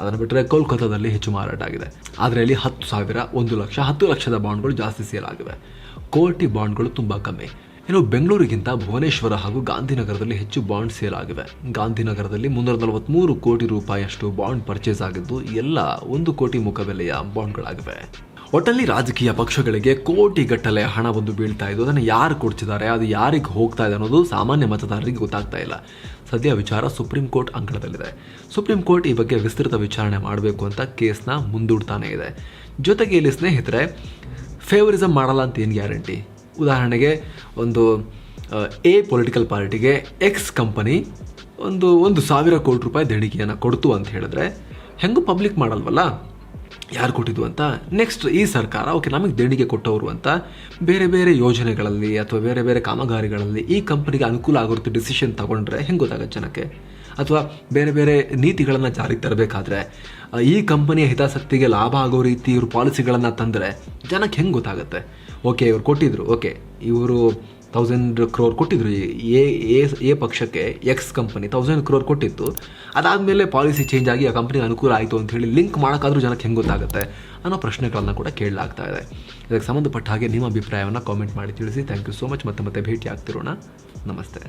ಅದನ್ನು ಬಿಟ್ಟರೆ ಕೋಲ್ಕತ್ತಾದಲ್ಲಿ ಹೆಚ್ಚು ಮಾರಾಟ ಆಗಿದೆ. ಆದರೆ ಅಲ್ಲಿ ಹತ್ತು ಸಾವಿರ, ಒಂದು ಲಕ್ಷ, ಹತ್ತು ಲಕ್ಷದ ಬಾಂಡ್ಗಳು ಜಾಸ್ತಿ ಸೇಲ್ ಆಗಿವೆ. ಕೋಟಿ ಬಾಂಡ್ಗಳು ತುಂಬ ಕಮ್ಮಿ. ಇನ್ನು ಬೆಂಗಳೂರಿಗಿಂತ ಭುವನೇಶ್ವರ ಹಾಗೂ ಗಾಂಧಿನಗರದಲ್ಲಿ ಹೆಚ್ಚು ಬಾಂಡ್ ಸೇಲ್ ಆಗಿವೆ. ಗಾಂಧಿನಗರದಲ್ಲಿ ಮುನ್ನೂರ ನಲವತ್ತ್ಮೂರು ಕೋಟಿ ರೂಪಾಯಿಯಷ್ಟು ಬಾಂಡ್ ಪರ್ಚೇಸ್ ಆಗಿದ್ದು, ಎಲ್ಲ ಒಂದು ಕೋಟಿ ಮುಖಬೆಲೆಯ ಬಾಂಡ್ಗಳಾಗಿವೆ. ಒಟ್ಟಲ್ಲಿ ರಾಜಕೀಯ ಪಕ್ಷಗಳಿಗೆ ಕೋಟಿಗಟ್ಟಲೆ ಹಣ ಒಂದು ಬೀಳ್ತಾ ಇದ್ದು, ಅದನ್ನು ಯಾರು ಕೊಡ್ತಿದ್ದಾರೆ, ಅದು ಯಾರಿಗೆ ಹೋಗ್ತಾ ಇದೆ ಅನ್ನೋದು ಸಾಮಾನ್ಯ ಮತದಾರರಿಗೆ ಗೊತ್ತಾಗ್ತಾ ಇಲ್ಲ. ಸದ್ಯ ವಿಚಾರ ಸುಪ್ರೀಂ ಕೋರ್ಟ್ ಅಂಗಳದಲ್ಲಿದೆ. ಸುಪ್ರೀಂ ಕೋರ್ಟ್ ಈ ಬಗ್ಗೆ ವಿಸ್ತೃತ ವಿಚಾರಣೆ ಮಾಡಬೇಕು ಅಂತ ಕೇಸ್ನ ಮುಂದೂಡ್ತಾನೆ ಇದೆ. ಜೊತೆಗೆ ಇಲ್ಲಿ ಸ್ನೇಹಿತರೆ ಫೇವರಿಸಮ್ ಮಾಡಲ್ಲ ಅಂತ ಏನು ಗ್ಯಾರಂಟಿ ಉದಾಹರಣೆಗೆ ಒಂದು ಎ ಪೊಲಿಟಿಕಲ್ ಪಾರ್ಟಿಗೆ ಎಕ್ಸ್ ಕಂಪನಿ ಒಂದು ಒಂದು ಸಾವಿರ ಕೋಟಿ ರೂಪಾಯಿ ದೇಣಿಗೆಯನ್ನು ಕೊಡ್ತು ಅಂತ ಹೇಳಿದ್ರೆ, ಹೆಂಗೂ ಪಬ್ಲಿಕ್ ಮಾಡಲ್ವಲ್ಲ? ಯಾರು ಕೊಟ್ಟಿದ್ದು ಅಂತ? ನೆಕ್ಸ್ಟ್ ಈ ಸರ್ಕಾರ ಓಕೆ ನಮಗೆ ದೇಣಿಗೆ ಕೊಟ್ಟವರು ಅಂತ ಬೇರೆ ಬೇರೆ ಯೋಜನೆಗಳಲ್ಲಿ ಅಥವಾ ಬೇರೆ ಬೇರೆ ಕಾಮಗಾರಿಗಳಲ್ಲಿ ಈ ಕಂಪನಿಗೆ ಅನುಕೂಲ ಆಗೋ ರೀತಿ ಡಿಸಿಷನ್ ತಗೊಂಡ್ರೆ ಹೆಂಗೆ ಗೊತ್ತಾಗತ್ತೆ ಜನಕ್ಕೆ? ಅಥವಾ ಬೇರೆ ಬೇರೆ ನೀತಿಗಳನ್ನು ಜಾರಿಗೆ ತರಬೇಕಾದ್ರೆ ಈ ಕಂಪನಿಯ ಹಿತಾಸಕ್ತಿಗೆ ಲಾಭ ಆಗೋ ರೀತಿ ಇವರು ಪಾಲಿಸಿಗಳನ್ನು ತಂದರೆ ಜನಕ್ಕೆ ಹೆಂಗೆ ಗೊತ್ತಾಗುತ್ತೆ? ಓಕೆ ಇವರು ಕೊಟ್ಟಿದ್ರು ಓಕೆ ಇವರು ತೌಸಂಡ್ ಕ್ರೋರ್ ಕೊಟ್ಟಿದ್ರು. ಎ ಎ ಪಕ್ಷಕ್ಕೆ ಎಕ್ಸ್ ಕಂಪನಿ ತೌಸಂಡ್ ಕ್ರೋರ್ ಕೊಟ್ಟಿತ್ತು. ಅದಾದಮೇಲೆ ಪಾಲಿಸಿ ಚೇಂಜ್ ಆಗಿ ಆ ಕಂಪ್ನಿಗೆ ಅನುಕೂಲ ಆಯಿತು ಅಂತ ಹೇಳಿ ಲಿಂಕ್ ಮಾಡೋಕ್ಕಾದ್ರೂ ಜನಕ್ಕೆ ಹೆಂಗೆ ಗೊತ್ತಾಗುತ್ತೆ ಅನ್ನೋ ಪ್ರಶ್ನೆಗಳನ್ನು ಕೂಡ ಕೇಳಲಾಗ್ತಾ ಇದೆ. ಇದಕ್ಕೆ ಸಂಬಂಧಪಟ್ಟ ಹಾಗೆ ನಿಮ್ಮ ಅಭಿಪ್ರಾಯವನ್ನು ಕಾಮೆಂಟ್ ಮಾಡಿ ತಿಳಿಸಿ. ಥ್ಯಾಂಕ್ ಯು ಸೋ ಮಚ್ ಮತ್ತೆ ಮತ್ತೆ ಭೇಟಿ ಆಗ್ತಿರೋಣ ನಮಸ್ತೆ.